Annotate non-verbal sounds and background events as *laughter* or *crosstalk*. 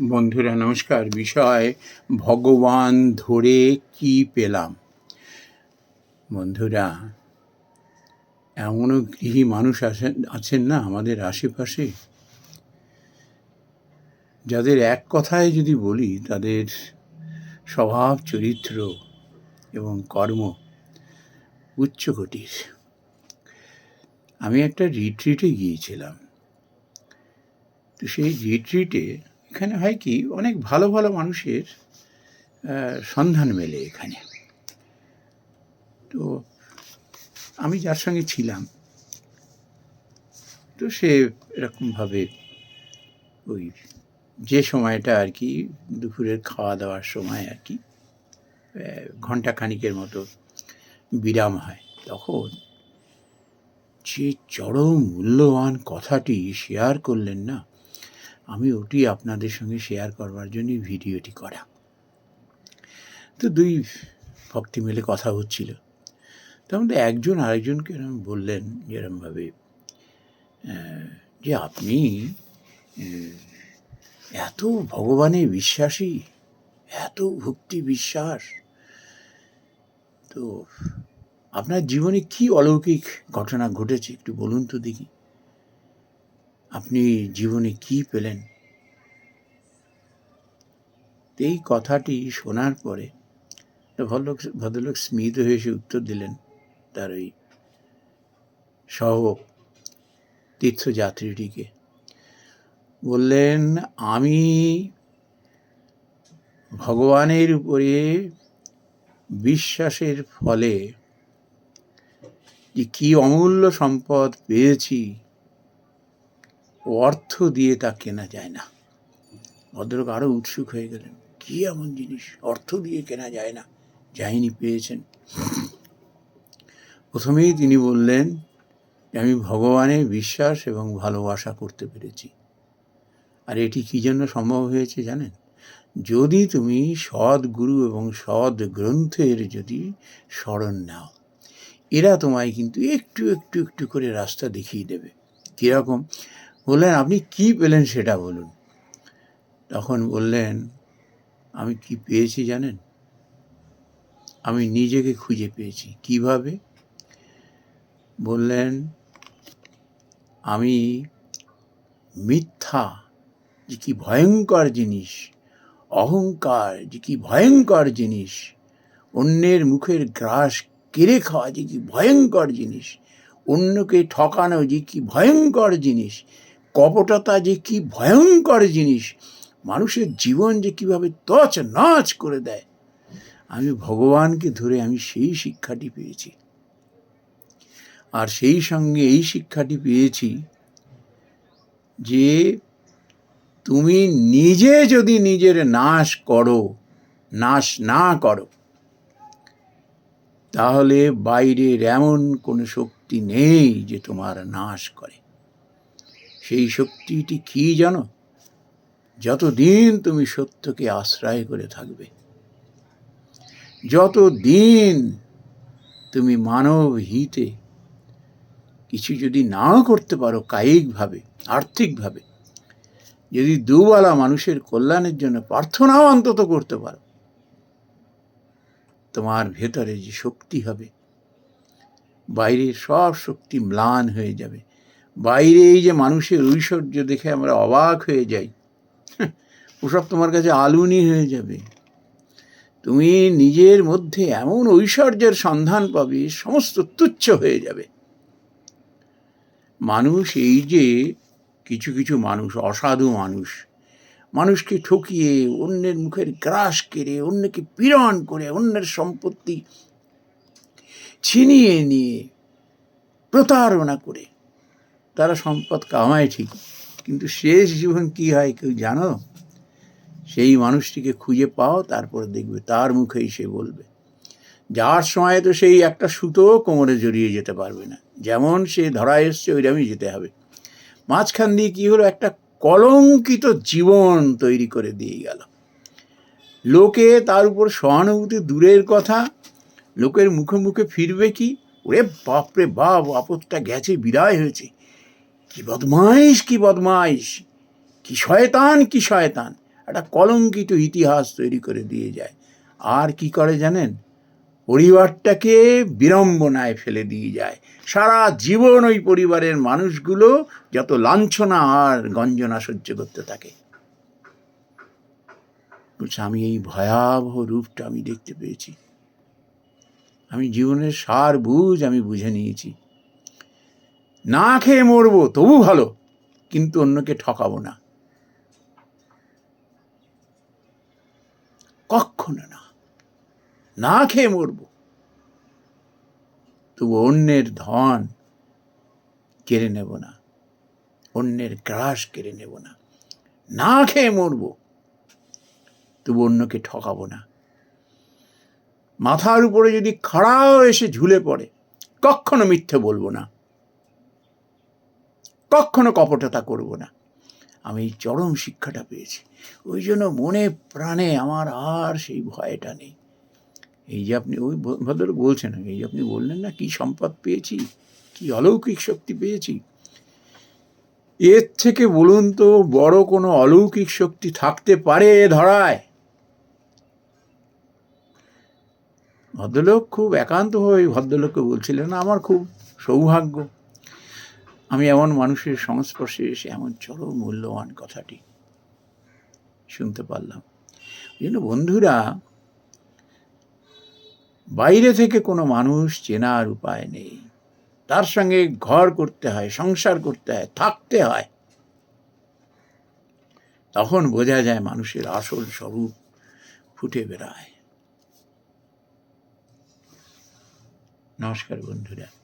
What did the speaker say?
বন্ধুরা, নমস্কার। বিষয়, ভগবান ধরে কি পেলাম? বন্ধুরা, এমনও গৃহী মানুষ আছেন আছেন না আমাদের আশেপাশে? যাদের এক কথায় যদি বলি, তাদের স্বভাব, চরিত্র এবং কর্ম উচ্চকোটির আমি একটা রিট্রিটে গিয়েছিলাম। তো সেই রিট্রিটে এখানে হয় কি, অনেক ভালো ভালো মানুষের সন্ধান মেলে এখানে। তো আমি যার সঙ্গে ছিলাম, তো সে এরকমভাবে ওই যে সময়টা আর কি, দুপুরের খাওয়া দাওয়ার সময় আর কি ঘণ্টা খানিকের মতো বিরাম হয়। তখন যে চরম মূল্যবান কথাটি শেয়ার করলেন না আমি ওটি আপনাদের সঙ্গে শেয়ার করবার জন্যই ভিডিওটি করা। তো দুই ভক্তি মিলে কথা হচ্ছিল। তার মধ্যে একজন আরেকজনকে এরম বললেন যেরমভাবে যে আপনি এত ভগবানে বিশ্বাসী, এত ভক্তি বিশ্বাস। তো আপনার জীবনে কি অলৌকিক ঘটনা ঘটেছে একটু বলুন তো দেখি। আপনি জীবনে কি পেলেন? এই কথাটি শোনার পরে ভদ্রলোক ভদ্রলোক স্মিত হয়ে এসে উত্তর দিলেন তার ওই সহ তীর্থযাত্রীটিকে। বললেন, আমি ভগবানের উপরে বিশ্বাসের ফলে যে কি অমূল্য সম্পদ পেয়েছি অর্থ দিয়ে তা কেনা যায় না। ভদ্রলোক আরও উৎসুক হয়ে গেলেন। কি এমন জিনিস? অর্থ দিয়ে কেনা যায় না। যাইনি, পেয়েছেন। প্রথমেই তিনি বললেন, আমি ভগবানের বিশ্বাস এবং ভালোবাসা করতে পেরেছি। আর এটি কি জন্য সম্ভব হয়েছে জানেন? যদি তুমি সৎ গুরু এবং সৎ গ্রন্থের যদি স্মরণ নাও, এরা তোমায় কিন্তু একটু একটু একটু করে রাস্তা দেখিয়ে দেবে। কীরকম? বললেন, আপনি কি পেলেন সেটা বলুন। তখন বললেন, আমি কি পেয়েছি জানেন? আমি নিজেকে খুঁজে পেয়েছি। কীভাবে? বললেন, আমি মিথ্যা, যে কি ভয়ঙ্কর জিনিস, অহংকার, যে কি ভয়ঙ্কর জিনিস, অন্যের মুখের গ্রাস কেড়ে খাওয়া, যে কি ভয়ঙ্কর জিনিস, অন্যকে ঠকানো, যে কি ভয়ঙ্কর জিনিস কপটতা যে কি ভয়ঙ্কর জিনিস, মানুষের জীবন যে কীভাবে তছ নাচ করে দেয়, আমি ভগবানকে ধরে আমি সেই শিক্ষাটি পেয়েছি। আর সেই সঙ্গে এই শিক্ষাটি পেয়েছি যে তুমি নিজে যদি নিজের নাশ করো, নাশ না করো, তাহলে বাইরের এমন কোনো শক্তি নেই যে তোমার নাশ করে। সেই শক্তিটি কি জানো? যতদিন তুমি সত্যকে আশ্রয় করে থাকবে, যতদিন তুমি মানব হিতে কিছু যদি না করতে পারো কায়িকভাবে, আর্থিকভাবে, যদি দুবেলা মানুষের কল্যাণের জন্য প্রার্থনাও অন্তত করতে পারো, তোমার ভেতরে যে শক্তি হবে, বাইরের সব শক্তি ম্লান হয়ে যাবে। বাইরে এই যে মানুষের ঐশ্বর্য দেখে আমরা অবাক হয়ে যাই। *laughs* ওসব তোমার কাছে আলুনি হয়ে যাবে। তুমি নিজের মধ্যে এমন ঐশ্বর্যের সন্ধান পাবে, সমস্ত তুচ্ছ হয়ে যাবে। মানুষ এই যে কিছু কিছু মানুষ, অসাধু মানুষ, মানুষকে ঠকিয়ে, অন্যের মুখের গ্রাস কেড়ে, অন্যকে পীড়ন করে, অন্যের সম্পত্তি ছিনিয়ে নিয়ে প্রতারণা করে তারা সম্পদ কামায় ঠিক, কিন্তু শেষ জীবন কি হয় কেউ জানো? সেই মানুষটিকে খুঁজে পাও, তারপরে দেখবে তার মুখেই সে বলবে। যার সময় তো সেই একটা সুতো কোমরে জড়িয়ে যেতে পারবে না। যেমন সে ধরা এসছে ওইরকমই যেতে হবে। মাঝখান দিয়ে কী হলো? একটা কলঙ্কিত জীবন তৈরি করে দিয়ে গেল। লোকে তার উপর সহানুভূতি দূরের কথা, লোকের মুখে মুখে ফিরবে কি? ওরে বাপরে বাপ, আপদটা গেছে, বিদায় হয়েছে। কি বদমাইশ কি বদমাইশ। কি শয়তান কি শয়তান। একটা কলঙ্কিত ইতিহাস তৈরি করে দিয়ে যায়। আর কি করে জানেন? পরিবারটাকে বিড়ম্বনায় ফেলে দিয়ে যায়। সারা জীবন ওই পরিবারের মানুষগুলো যত লাঞ্ছনা আর গঞ্জনা সহ্য করতে থাকে। বলছে, আমি এই ভয়াবহ রূপটা আমি দেখতে পেয়েছি। আমি জীবনের সার বুঝ আমি বুঝে নিয়েছি। না খেয়ে মরবো, তবু ভালো, কিন্তু অন্যকে ঠকাবো না। কখনো না না খেয়ে মরবো। তবু অন্যের ধন কেড়ে নেব না, অন্যের গ্রাস কেড়ে নেব না। না খেয়ে মরবো, তবু অন্যকে ঠকাবো না। মাথার উপরে যদি খাড়াও এসে ঝুলে পড়ে কখনো মিথ্যে বলব না। কখনো কপটতা করব না। আমি এই চরম শিক্ষাটা পেয়েছি। ওই জন্য মনে প্রাণে আমার আর সেই ভয়টা নেই। এই যে আপনি ওই ভদ্রলোক বলছেন এই যে আপনি বললেন না কি সম্পদ পেয়েছি, কি অলৌকিক শক্তি পেয়েছি? এর থেকে বলুন তো, বড় কোনো অলৌকিক শক্তি থাকতে পারে ধরায়? ভদ্রলোক খুব একান্তভাবে ভদ্রলোককে বলছিলেন, আমার খুব সৌভাগ্য। আমি এমন মানুষের সংস্পর্শে এসে এমন চরম মূল্যবান কথাটি শুনতে পারলাম। ওই জন্য বন্ধুরা, বাইরে থেকে কোনো মানুষ চেনার উপায় নেই। তার সঙ্গে ঘর করতে হয়, সংসার করতে হয়, থাকতে হয়। তখন বোঝা যায় মানুষের আসল স্বরূপ ফুটে বেড়ায়। নমস্কার বন্ধুরা।